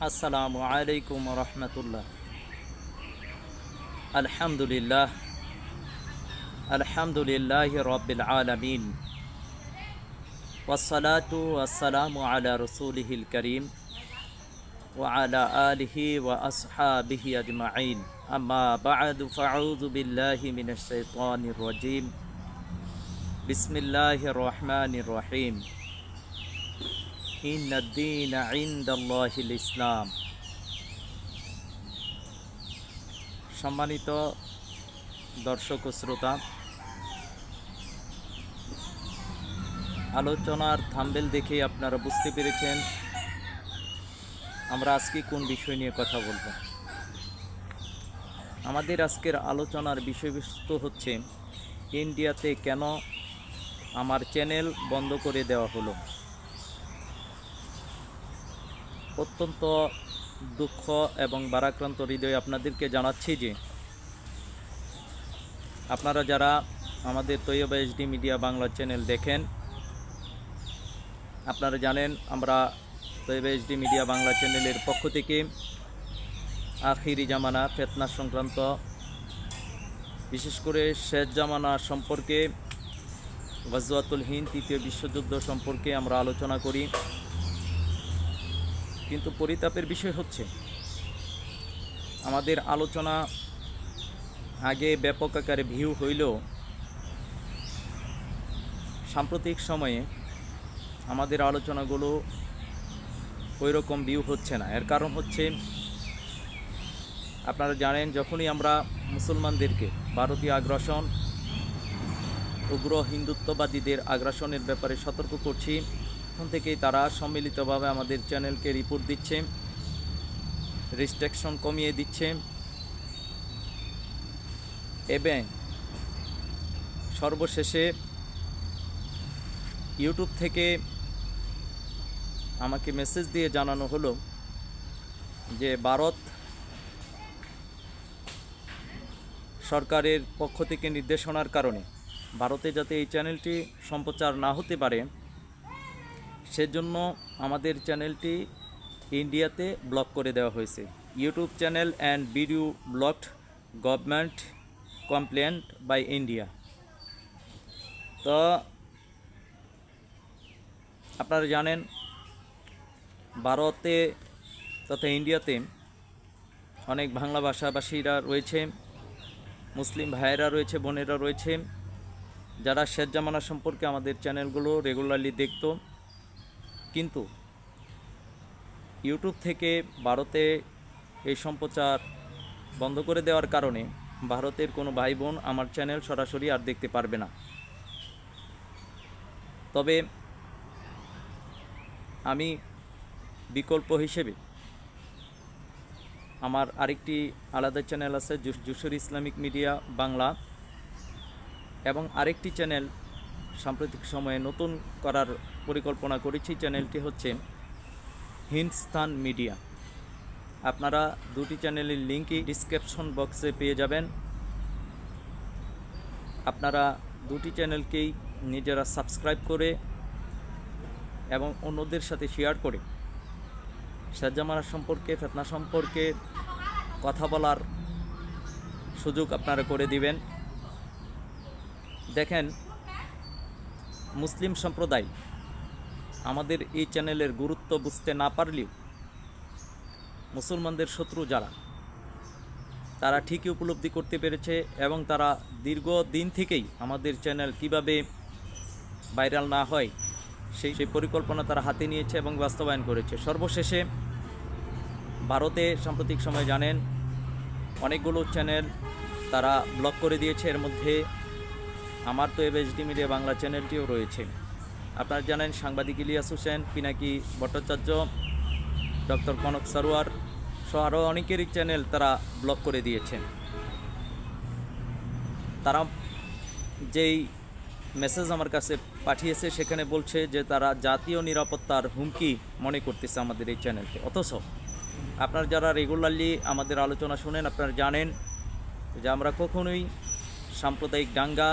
আসসালামু আলাইকুম রহমতুল্লাহ আলহামদুলিল্লাহ আলহামদুলিল্লাহ রবিল আলমিন والصلاة والسلام على رسوله الكريم وعلى آله وأصحابه أجمعين أما بعد فأعوذ بالله من الشيطان الرجيم بسم الله الرحمن الرحيم ইসলাম। সম্মানিত দর্শক ও শ্রোতা, আলোচনার থাম্বেল দেখে আপনারা বুঝতে পেরেছেন আমরা আজকে কোন বিষয় নিয়ে কথা বলব। আমাদের আজকের আলোচনার বিষয়বস্তু হচ্ছে, ইন্ডিয়াতে কেন আমার চ্যানেল বন্ধ করে দেওয়া হলো? অত্যন্ত দুঃখ এবং বারাক্রান্ত হৃদয়ে আপনাদেরকে জানাচ্ছি যে আপনারা যারা আমাদের Taiyaba HD media Bangla channel দেখেন, আপনারা জানেন আমরা তৈয়বা এইচডি মিডিয়া বাংলা চ্যানেলের পক্ষ থেকে আখিরি জামানা ফেতনা সংক্রান্ত, বিশেষ করে শেষ জামানা সম্পর্কে ওয়াজওয়াতুল হিন্দ তৃতীয় বিশ্বযুদ্ধ সম্পর্কে আমরা আলোচনা করি। কিন্তু পরিতাপের বিষয় হচ্ছে, আমাদের আলোচনা আগে ব্যাপক আকারে ভিউ হইলেও সাম্প্রতিক সময়ে আমাদের আলোচনাগুলো ওই রকম ভিউ হচ্ছে না। এর কারণ হচ্ছে, আপনারা জানেন যখনই আমরা মুসলমানদেরকে ভারতীয় আগ্রাসন, উগ্র হিন্দুত্ববাদীদের আগ্রাসনের ব্যাপারে সতর্ক করছি তখন থেকেই তারা সম্মিলিতভাবে আমাদের চ্যানেলকে রিপোর্ট দিচ্ছে, রেস্ট্রিকশন কমিয়ে দিচ্ছে এবং সর্বশেষে ইউটিউব থেকে আমাকে মেসেজ দিয়ে জানানো হলো যে ভারত সরকারের পক্ষ থেকে নির্দেশনার কারণে ভারতে যাতে এই চ্যানেলটি সম্প্রচার না হতে পারে সেজন্য আমাদের চ্যানেলটি ইন্ডিয়াতে ব্লক করে দেওয়া হয়েছে। YouTube channel and video blocked government complaint by India. তো আপনারা জানেন, ভারতে তথা ইন্ডিয়াতে অনেক বাংলা ভাষাভাষীরা রয়েছে, মুসলিম ভাইয়েরা রয়েছে, বোনেরা রয়েছে, যারা শেষ জামানা সম্পর্কে আমাদের চ্যানেলগুলো রেগুলারলি দেখতো। কিন্তু ইউটিউব থেকে ভারতে এই সম্প্রচার বন্ধ করে দেওয়ার কারণে ভারতের কোনো ভাই বোন আমার চ্যানেল সরাসরি আর দেখতে পারবে না। তবে আমি বিকল্প হিসেবে আমার আরেকটি আলাদা চ্যানেল আছে জুসুর ইসলামিক মিডিয়া বাংলা এবং আরেকটি চ্যানেল সাম্প্রতিক সময়ে নতুন করার পরিকল্পনা করেছি। চ্যানেলটি হচ্ছে হিন্দস্তান মিডিয়া। আপনারা দুটি চ্যানেলের লিঙ্কই ডিসক্রিপশন বক্সে পেয়ে যাবেন। আপনারা দুটি চ্যানেলকেই নিজেরা সাবস্ক্রাইব করে এবং অন্যদের সাথে শেয়ার করে। শাহজামানা সম্পর্কে, ফেতনা সম্পর্কে কথা বলার সুযোগ আপনারা করে দিবেন। দেখেন মুসলিম সম্প্রদায় আমাদের এই চ্যানেলের গুরুত্ব বুঝতে না পারলেও মুসলমানদের শত্রু যারা, তারা ঠিকই উপলব্ধি করতে পেরেছে এবং তারা দীর্ঘ দিন থেকেই আমাদের চ্যানেল কীভাবে ভাইরাল না হয় সেই সেই পরিকল্পনা তারা হাতে নিয়েছে এবং বাস্তবায়ন করেছে। সর্বশেষে ভারতে সাম্প্রতিক সময় জানেন, অনেকগুলো চ্যানেল তারা ব্লক করে দিয়েছে। এর মধ্যে আমার তো এবিএসডি মিডিয়া বাংলা চ্যানেলটিও রয়েছে। আপনারা জানেন সাংবাদিক ইলিয়াস হোসেন, পিনাকি ভট্টাচার্য, ডক্টর কনক সারোয়ার সহ আরও অনেকেরই চ্যানেল তারা ব্লক করে দিয়েছেন তারা যেই মেসেজ আমার কাছে পাঠিয়েছে সেখানে বলছে যে তারা জাতীয় নিরাপত্তার হুমকি মনে করতেছে আমাদের এই চ্যানেলকে। অথচ আপনারা যারা রেগুলারলি আমাদের আলোচনা শুনেন আপনারা জানেন যে আমরা কখনোই সাম্প্রদায়িক দাঙ্গা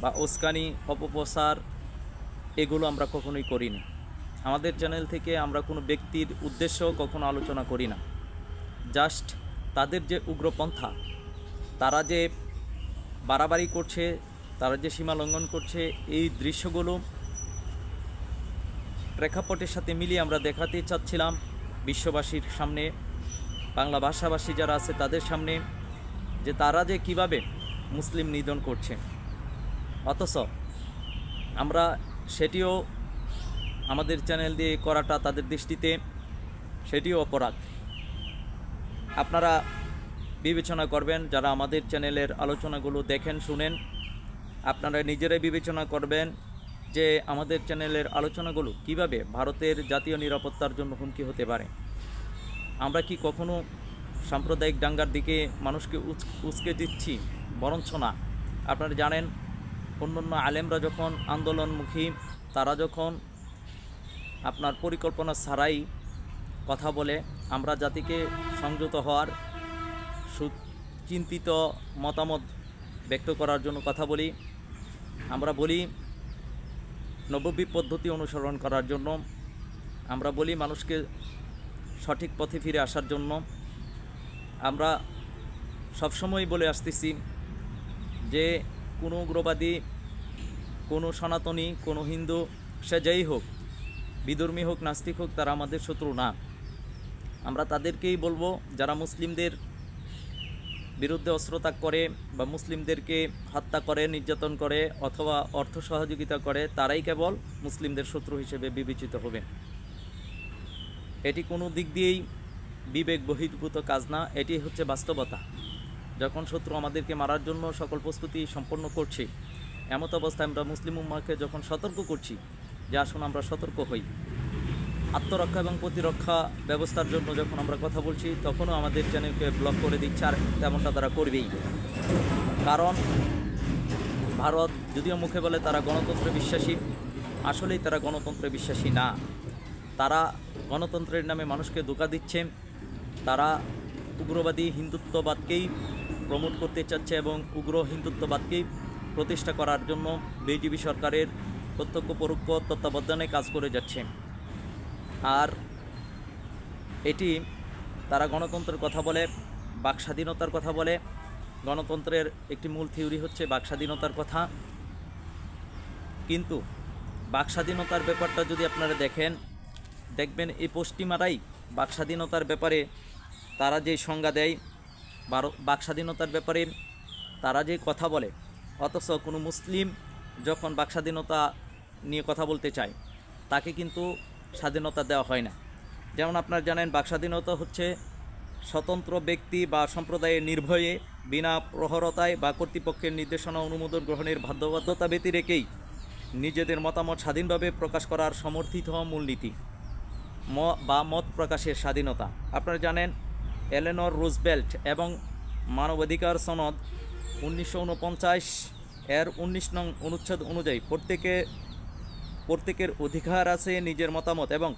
বা উস্কানি অপপ্রসার এগুলো আমরা কখনোই করিনি। আমাদের চ্যানেল থেকে আমরা কোনো ব্যক্তির উদ্দেশ্য কখনো আলোচনা করি না। জাস্ট তাদের যে উগ্রপন্থা, তারা যে বাড়াবাড়ি করছে, তারা যে সীমা লঙ্ঘন করছে, এই দৃশ্যগুলো প্রেক্ষাপটের সাথে মিলিয়ে আমরা দেখাতে চাচ্ছিলাম বিশ্ববাসীর সামনে, বাংলা ভাষাভাষী যারা আছে তাদের সামনে, যে তারা যে কীভাবে মুসলিম নিধন করছে। অথচ আমরা সেটিও আমাদের চ্যানেল দিয়ে করাটা তাদের দৃষ্টিতে সেটিও অপরাধ। আপনারা বিবেচনা করবেন, যারা আমাদের চ্যানেলের আলোচনাগুলো দেখেন, শুনেন, আপনারা নিজেরাই বিবেচনা করবেন যে আমাদের চ্যানেলের আলোচনাগুলো কীভাবে ভারতের জাতীয় নিরাপত্তার জন্য হুমকি হতে পারে। আমরা কি কখনো সাম্প্রদায়িক দাঙ্গার দিকে মানুষকে উচ- উস্কে দিচ্ছি? বরঞ্চ না। আপনারা জানেন অন্যান্য আলেমরা যখন আন্দোলনমুখী, তারা যখন আপনার পরিকল্পনা ছাড়াই কথা বলে, আমরা জাতিকে সংযত হওয়ার সুচিন্তিত মতামত ব্যক্ত করার জন্য কথা বলি। আমরা বলি নববী পদ্ধতি অনুসরণ করার জন্য। আমরা বলি, মানুষকে সঠিক পথে ফিরে আসার জন্য। আমরা সবসময় বলে আসতেছি যে কোনো উগ্রবাদী, কোনো সনাতনী, কোনো হিন্দু, সে যেই হোক, বিধর্মী হোক, নাস্তিক হোক, তারা আমাদের শত্রু না। আমরা তাদেরকেই বলব, যারা মুসলিমদের বিরুদ্ধে অস্ত্রত্যাগ করে বা মুসলিমদেরকে হত্যা করে, নির্যাতন করে অথবা অর্থ সহযোগিতা করে, তারাই কেবল মুসলিমদের শত্রু হিসেবে বিবেচিত হবে। এটি কোনো দিক দিয়েই বিবেক বহির্ভূত কাজ না, এটি হচ্ছে বাস্তবতা। যখন শত্রু আমাদেরকে মারার জন্য সকল প্রস্তুতি সম্পন্ন করছে, এমত অবস্থায় আমরা মুসলিম উম্মাকে যখন সতর্ক করছি, যে আসুন আমরা সতর্ক হই। আত্মরক্ষা এবং প্রতিরক্ষা ব্যবস্থার জন্য যখন আমরা কথা বলছি, তখনও আমাদের চ্যানেলকে ব্লক করে দিচ্ছে, আর তেমনটা তারা করবেই। কারণ ভারত যদিও মুখে বলে তারা গণতন্ত্রে বিশ্বাসী, আসলেই তারা গণতন্ত্রে বিশ্বাসী না। তারা গণতন্ত্রের নামে মানুষকে ধোকা দিচ্ছে, তারা উগ্রবাদী হিন্দুত্ববাদকেই প্রমোট করতে চাচ্ছে এবং উগ্র হিন্দুত্ববাদকে প্রতিষ্ঠা করার জন্য বিজেপি সরকারের প্রত্যক্ষ পরোক্ষ তত্ত্বাবধানে কাজ করে যাচ্ছে। আর এটি তারা গণতন্ত্রের কথা বলে, বাক স্বাধীনতার কথা বলে। গণতন্ত্রের একটি মূল থিওরি হচ্ছে বাক স্বাধীনতার কথা। কিন্তু বাক স্বাধীনতার ব্যাপারটা যদি আপনারা দেখেন, দেখবেন এই পশ্চিমারাই বাক স্বাধীনতার ব্যাপারে তারা যে সংজ্ঞা দেয় বাক স্বাধীনতার ব্যাপারে তারা যে কথা বলে, অথচ কোনো মুসলিম যখন বাক স্বাধীনতা নিয়ে কথা বলতে চায়, তাকে কিন্তু স্বাধীনতা দেওয়া হয় না। যেমন আপনারা জানেন বাক স্বাধীনতা হচ্ছে স্বতন্ত্র ব্যক্তি বা সম্প্রদায়ের নির্ভয়ে বিনা প্রহরতায় বা কর্তৃপক্ষের নির্দেশনা অনুমোদন গ্রহণের বাধ্যবাধ্যতা ব্যতি রেখেই নিজেদের মতামত স্বাধীনভাবে প্রকাশ করার সমর্থিত মূলনীতি, ম বা মত প্রকাশের স্বাধীনতা। আপনারা জানেন এলেনর রুজবেল্ট এবং মানবাধিকার সনদ উনিশশো উনপঞ্চাশ এর উনিশ নং অনুচ্ছেদ অনুযায়ী প্রত্যেকে, প্রত্যেকের অধিকার আছে নিজের মতামত এবং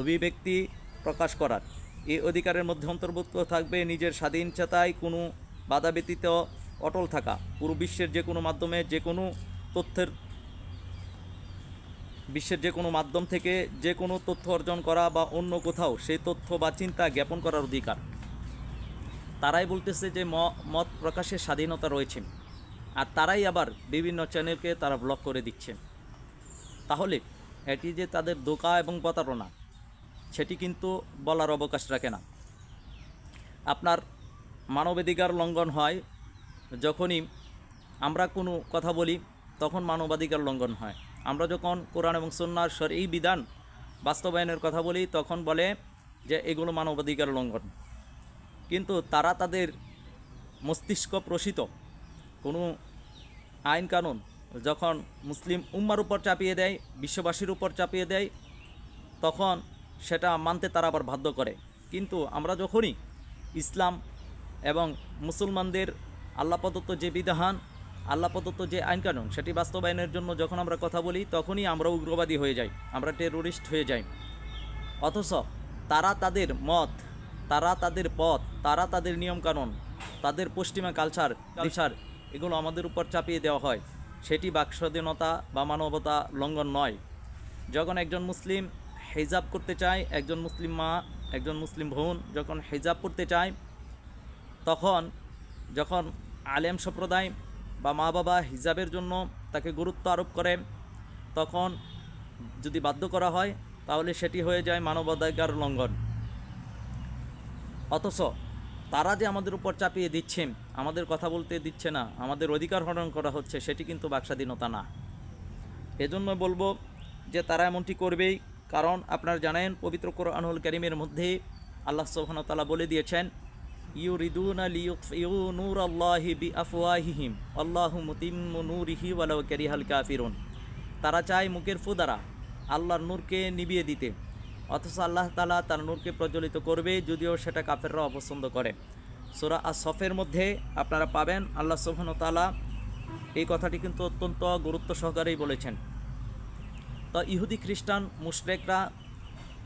অভিব্যক্তি প্রকাশ করার। এই অধিকারের মধ্যে অন্তর্ভুক্ত থাকবে নিজের স্বাধীন চেতায় কোনো বাধা ব্যতীত অটল থাকা। পুরো বিশ্বের যে কোনো মাধ্যমে যে কোনো তথ্যের, বিশ্বের যে কোনো মাধ্যম থেকে যে কোনো তথ্য অর্জন করা বা অন্য কোথাও সেই তথ্য বা চিন্তা জ্ঞাপন করার অধিকার। তারাই বলতেছে যে মত প্রকাশের স্বাধীনতা রয়েছে। আর তারাই আবার বিভিন্ন চ্যানেলকে তারা ব্লক করে দিচ্ছে। তাহলে এটি যে তাদের ধোকা এবং প্রতারণা, সেটি কিন্তু বলার অবকাশ রাখে না। আপনার মানবাধিকার লঙ্ঘন হয়, যখনই আমরা কোনো কথা বলি, তখন মানবাধিকার লঙ্ঘন হয়। আমরা যখন কোরআন এবং সন্ন্যার স্বর এই বিধান বাস্তবায়নের কথা বলি, তখন বলে যে এগুলো মানবাধিকার লঙ্ঘন। কিন্তু তারা তাদের মস্তিষ্ক প্রসিত। কোনো আইন কানুন যখন মুসলিম উম্মার উপর চাপিয়ে দেয়, বিশ্ববাসীর উপর চাপিয়ে দেয়, তখন সেটা মানতে তারা আবার বাধ্য করে। কিন্তু আমরা যখনই ইসলাম এবং মুসলমানদের আল্লাহ প্রদত্ত যে বিধান, আল্লাহ প্রদত্ত যে আইন কানুন, সেটি বাস্তবায়নের জন্য যখন আমরা কথা বলি, তখনই আমরা উগ্রবাদী হয়ে যাই, আমরা টেরোরিস্ট হয়ে যাই। অথচ তারা তাদের মত তারা তাদের পথ, তারা তাদের নিয়মকানুন, তাদের পশ্চিমা কালচার কালচার এগুলো আমাদের উপর চাপিয়ে দেওয়া হয়। সেটি বাক স্বাধীনতা বা মানবতা লঙ্ঘন নয়। যখন একজন মুসলিম হেজাব করতে চায়, একজন মুসলিম মা, একজন মুসলিম বোন যখন হেজাব করতে চায়, তখন যখন আলেম সম্প্রদায় বা মা বাবা হিজাবের জন্য তাকে গুরুত্ব আরোপ করে, তখন যদি বাধ্য করা হয়, তাহলে সেটি হয়ে যায় মানবাধিকার লঙ্ঘন। অথচ তারা যে আমাদের উপর চাপিয়ে দিচ্ছে, আমাদের কথা বলতে দিচ্ছে না, আমাদের অধিকার হরণ করা হচ্ছে, সেটি কিন্তু বাকস্বাধীনতা না। এজন্য বলব যে তারা এমনটি করবেই, কারণ আপনারা জানেন, পবিত্র কোরআনুল করিমের মধ্যে আল্লাহ ওয়া বলে দিয়েছেন, ইউরিদুনা লিয়ুতফিউ নূর আল্লাহি বি আফওয়াহিহিম আল্লাহু মুতিম্মু নূরিহি ওয়ালাউ কাফিরুন। তারা চায় মুখের ফু দ্বারা আল্লাহর নূরকে নিবিয়ে দিতে। অথচ আল্লাহ তালা তার নূরকে প্রজ্বলিত করবে, যদিও সেটা কাফেররা অপছন্দ করে। সোরা আর সফের মধ্যে আপনারা পাবেন, আল্লাহ সুবহান তালা এই কথাটি কিন্তু অত্যন্ত গুরুত্ব সহকারেই বলেছেন। তো ইহুদি খ্রিস্টান, মুশরেকরা,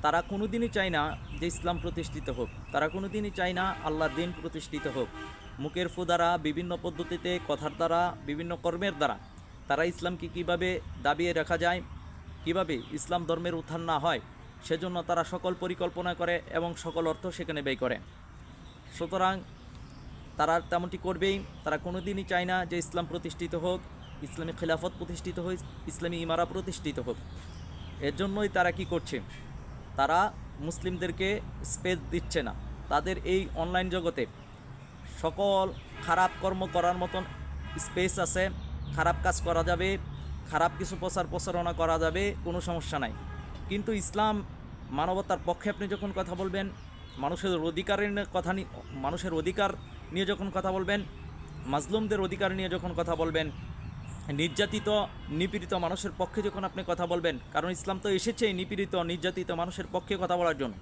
তারা কোনোদিনই চায় না যে ইসলাম প্রতিষ্ঠিত হোক। তারা কোনোদিনই চায় না আল্লাহর দিন প্রতিষ্ঠিত হোক। মুখের ফু দ্বারা, বিভিন্ন পদ্ধতিতে, কথার দ্বারা, বিভিন্ন কর্মের দ্বারা তারা ইসলামকে কীভাবে দাবিয়ে রাখা যায়, কীভাবে ইসলাম ধর্মের উত্থান না হয় সেজন্য তারা সকল পরিকল্পনা করে এবং সকল অর্থ সেখানে ব্যয় করে। সুতরাং তারা তেমনটি করবেই। তারা কোনো দিনই চায় না যে ইসলাম প্রতিষ্ঠিত হোক, ইসলামী খেলাফত প্রতিষ্ঠিত হোক, ইসলামী ইমারা প্রতিষ্ঠিত হোক। এর জন্যই তারা কি করছে? তারা মুসলিমদেরকে স্পেস দিচ্ছে না। তাদের এই অনলাইন জগতে সকল খারাপ কর্ম করার মতন স্পেস আছে। খারাপ কাজ করা যাবে, খারাপ কিছু প্রচার প্রচারণা করা যাবে, কোনো সমস্যা নাই। কিন্তু ইসলাম মানবতার পক্ষে আপনি যখন কথা বলবেন, মানুষের অধিকারের কথা মানুষের অধিকার নিয়ে যখন কথা বলবেন, মাজলুমদের অধিকার নিয়ে যখন কথা বলবেন, নির্যাতিত, নিপীড়িত মানুষের পক্ষে যখন আপনি কথা বলবেন, কারণ ইসলাম তো এসেছেই নিপীড়িত, নির্যাতিত মানুষের পক্ষে কথা বলার জন্য,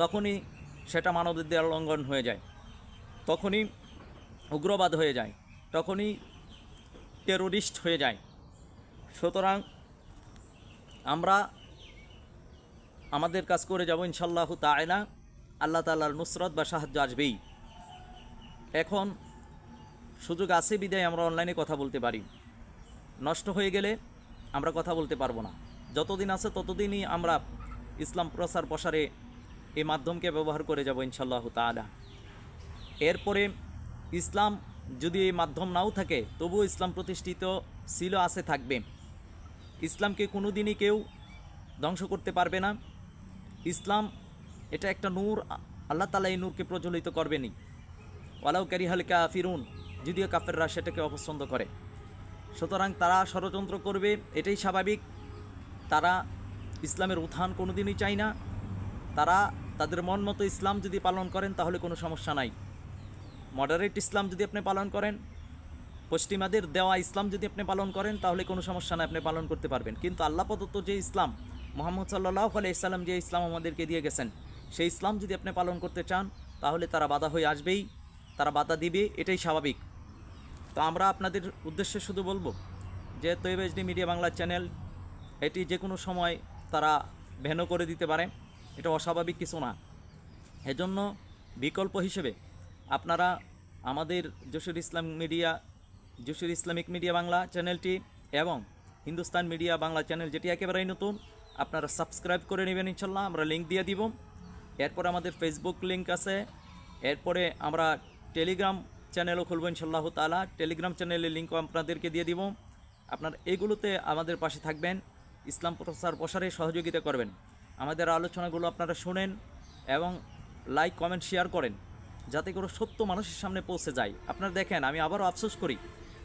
তখনই সেটা মানবাধিকার লঙ্ঘন হয়ে যায়, তখনই উগ্রবাদ হয়ে যায়, তখনই টেরোরিস্ট হয়ে যায়। সুতরাং আমরা আমাদের কাজ করে যাব ইনশাল্লাহ তায়না আল্লাহ তাল্লাহর নুসরত বা সাহায্য আসবেই। এখন সুযোগ আছে বিদায়, আমরা অনলাইনে কথা বলতে পারি। নষ্ট হয়ে গেলে আমরা কথা বলতে পারব না। যতদিন আছে ততদিনই আমরা ইসলাম প্রসার প্রসারে এই মাধ্যমকে ব্যবহার করে যাব ইনশাল্লাহ তাআলা। এরপরে ইসলাম যদি এই মাধ্যম নাও থাকে, তবুও ইসলাম প্রতিষ্ঠিত ছিল, আছে, থাকবে। ইসলামকে কোনো দিনই কেউ ধ্বংস করতে পারবে না। ইসলাম, এটা একটা নূর, আল্লাহ তালা এই নূরকে প্রজ্বলিত করবেনি ওয়ালাউ ক্যারিহাল কাফিরুন, যদিও কাফেররা সেটাকে অপছন্দ করে। সুতরাং তারা ষড়যন্ত্র করবে, এটাই স্বাভাবিক। তারা ইসলামের উত্থান কোনোদিনই চায় না। তারা তাদের মন মতো ইসলাম যদি পালন করেন, তাহলে কোনো সমস্যা নাই। মডারেট ইসলাম যদি আপনি পালন করেন, পশ্চিমাদের দেওয়া ইসলাম যদি আপনি পালন করেন, তাহলে কোনো সমস্যা নাই, আপনি পালন করতে পারবেন। কিন্তু আল্লাহ প্রদত্ত যে ইসলাম মোহাম্মদ সাল্লাহ আলাইসাল্লাম যে ইসলাম আমাদেরকে দিয়ে গেছেন, সেই ইসলাম যদি আপনি পালন করতে চান, তাহলে তারা বাধা হয়ে আসবেই, তারা বাধা দিবে, এটাই স্বাভাবিক। তো আমরা আপনাদের উদ্দেশ্যে শুধু বলব যে তৈব এইচডি মিডিয়া বাংলা চ্যানেল, এটি যে কোনো সময় তারা ভেনো করে দিতে পারে, এটা অস্বাভাবিক কিছু না। এজন্য বিকল্প হিসেবে আপনারা আমাদের Jessore Islam media, Jessore Islamic media Bangla চ্যানেলটি এবং হিন্দুস্তান মিডিয়া বাংলা চ্যানেল, যেটি একেবারেই নতুন আপনারা সাবস্ক্রাইব করে নেবেন ইনশাল্লাহ, আমরা লিঙ্ক দিয়ে দিব। এরপর আমাদের ফেসবুক লিঙ্ক আছে। এরপরে আমরা টেলিগ্রাম চ্যানেলও খুলবো ইনশাল্লাহ তালা টেলিগ্রাম চ্যানেলের লিঙ্কও আপনাদেরকে দিয়ে দিব। আপনার এগুলোতে আমাদের পাশে থাকবেন। ইসলাম প্রচার প্রসারে সহযোগিতা করবেন। আমাদের আলোচনাগুলো আপনারা শোনেন এবং লাইক কমেন্ট শেয়ার করেন। যাতে করে সত্য মানুষের সামনে পৌঁছে যায়। আপনারা দেখেন, আমি আবারও আফসোস করি,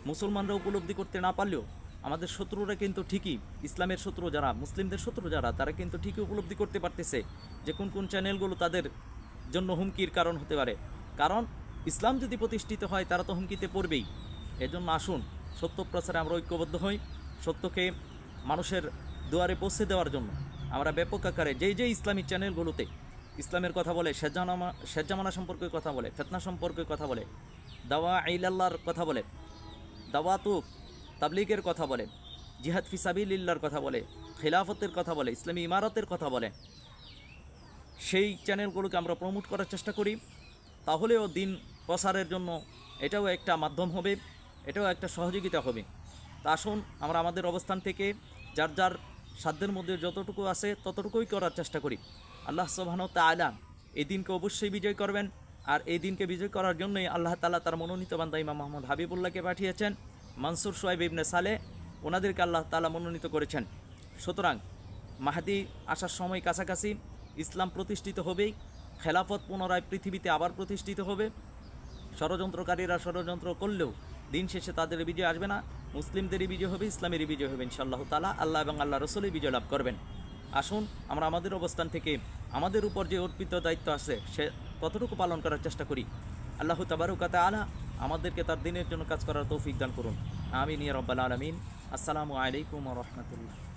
মুসলমানরা উপলব্ধি করতে না পারলেও আমাদের শত্রুরা কিন্তু ঠিকই, ইসলামের শত্রু যারা, মুসলিমদের শত্রু যারা, তারা কিন্তু ঠিকই উপলব্ধি করতে পারতেছে যে কোন কোন চ্যানেলগুলো তাদের জন্য হুমকির কারণ হতে পারে। কারণ ইসলাম যদি প্রতিষ্ঠিত হয়, তারা তো হুমকিতে পড়বেই। এজন্য আসুন, সত্য প্রচারে আমরা ঐক্যবদ্ধ হই, সত্যকে মানুষের দুয়ারে পৌঁছে দেওয়ার জন্য। আমরা ব্যাপক আকারে যেই যে ইসলামী চ্যানেলগুলোতে ইসলামের কথা বলে শেজানামা শেজামানা সম্পর্কে কথা বলে, ফেতনা সম্পর্কে কথা বলে, দাওয়া আইলাল্লাহর কথা বলে, দাওয়াতু তাবলিগের কথা বলে, জিহাদ ফিসাবিল্লার কথা বলে, খিলাফতের কথা বলে, ইসলামী ইমারতের কথা বলে। সেই চ্যানেলগুলোকে আমরা প্রমোট করার চেষ্টা করি। তাহলেও দিন প্রসারের জন্য এটাও একটা মাধ্যম হবে, এটাও একটা সহযোগিতা হবে। তা আসুন, আমরা আমাদের অবস্থান থেকে যার যার সাধ্যের মধ্যে যতটুকু আছে ততটুকুই করার চেষ্টা করি। আল্লাহ সোবাহন তালা এই দিনকে অবশ্যই বিজয় করবেন। আর এই দিনকে বিজয় করার জন্যই আল্লাহ তালা তার মনোনীত বান্দা ইমাম মোহাম্মদ হাবিবুল্লাহকে পাঠিয়েছেন। মানসুর সোয়াইব ইবনে সালে ওনাদেরকে আল্লাহ তালা মনোনীত করেছেন। সুতরাং মাহাদি আসার সময় কাছাকাছি ইসলাম প্রতিষ্ঠিত হবেই, খেলাফত পুনরায় পৃথিবীতে আবার প্রতিষ্ঠিত হবে। ষড়যন্ত্রকারীরা ষড়যন্ত্র করলেও দিন শেষে তাদের বিজয় আসবে না, মুসলিমদেরই বিজয় হবে, ইসলামেরই বিজয় হবে ইনশাআল্লাহ তালা আল্লাহ এবং আল্লাহ রসুলই বিজয় লাভ করবেন। আসুন আমরা আমাদের অবস্থান থেকে আমাদের উপর যে অর্পিত দায়িত্ব আছে সে ততটুকু পালন করার চেষ্টা করি। আল্লাহ তাবারুকাতে আলা আমাদেরকে তার দিনের জন্য কাজ করার তৌফিক দান করুন। আমিন ইয়া রব্বাল আলমিন। আসসালামু আলাইকুম রহমতুল্লাহ।